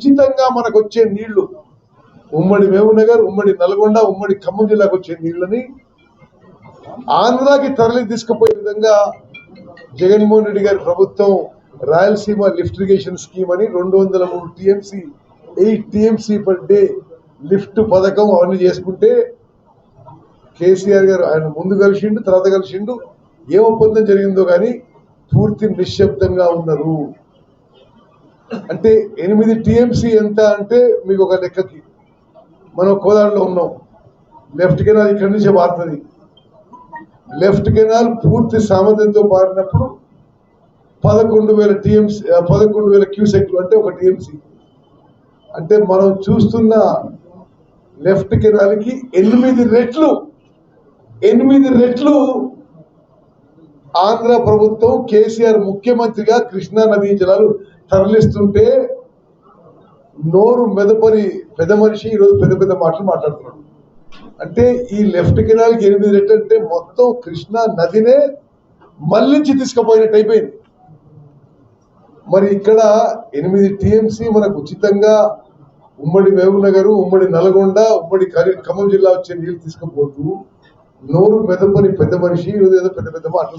ఉచితంగా మనకు వచ్చే నీళ్ళు. ఉమ్మడి మహబూబ్నగర్ ఉమ్మడి నల్గొండ ఉమ్మడి ఖమ్మం జిల్లాకు వచ్చే నీళ్ళని ఆంధ్రాకి తరలి తీసుకుపోయే విధంగా జగన్మోహన్ రెడ్డి గారి ప్రభుత్వం రాయలసీమ లిఫ్ట్ ఇరిగేషన్ స్కీమ్ అని రెండు వందల మూడు TMC eight TMC per day lift పథకం అవన్నీ చేసుకుంటే కేసీఆర్ గారు ఆయన ముందు కలిసిండు తర్వాత కలిసిండు. ఏ ఒప్పందం జరిగిందో కానీ పూర్తి నిశ్శబ్దంగా ఉన్నారు. అంటే ఎనిమిది టీఎంసీ ఎంత అంటే మీకు ఒక లెక్కకి. మనం కోదాడులో ఉన్నాం. లెఫ్ట్ కెనాల్ ఇక్కడి నుంచే మారుతుంది. లెఫ్ట్ కెనాల్ పూర్తి సామర్థ్యంతో పారినప్పుడు పదకొండు వేల టీఎంసీ పదకొండు వేల క్యూసెక్లు అంటే ఒక టీఎంసీ. అంటే మనం చూస్తున్న లెఫ్ట్ కెనాల్కి ఎనిమిది రెట్లు ఎనిమిది రెట్లు ఆంధ్ర ప్రభుత్వం కేసీఆర్ ముఖ్యమంత్రిగా కృష్ణా నదీ జలాలు తరలిస్తుంటే నోరు మెదపని పెద్ద మనిషి ఈరోజు పెద్ద పెద్ద మాటలు మాట్లాడుతున్నాడు. అంటే ఈ లెఫ్ట్ కెనాల్కి ఎనిమిది రెట్లు అంటే మొత్తం కృష్ణా నదినే మళ్ళించి తీసుకుపోయినట్టు అయిపోయింది. మరి ఇక్కడ ఎనిమిది టీఎంసీ మనకు ఉచితంగా ఉమ్మడి మహబూబ్ ఉమ్మడి నల్గొండ ఉమ్మడి కరీ ఖమ్మం జిల్లా వచ్చే నీళ్ళు తీసుకుపోతూ నోరు మెదపని పెద్ద మనిషి ఈరోజు ఏదో పెద్ద పెద్ద మాటలు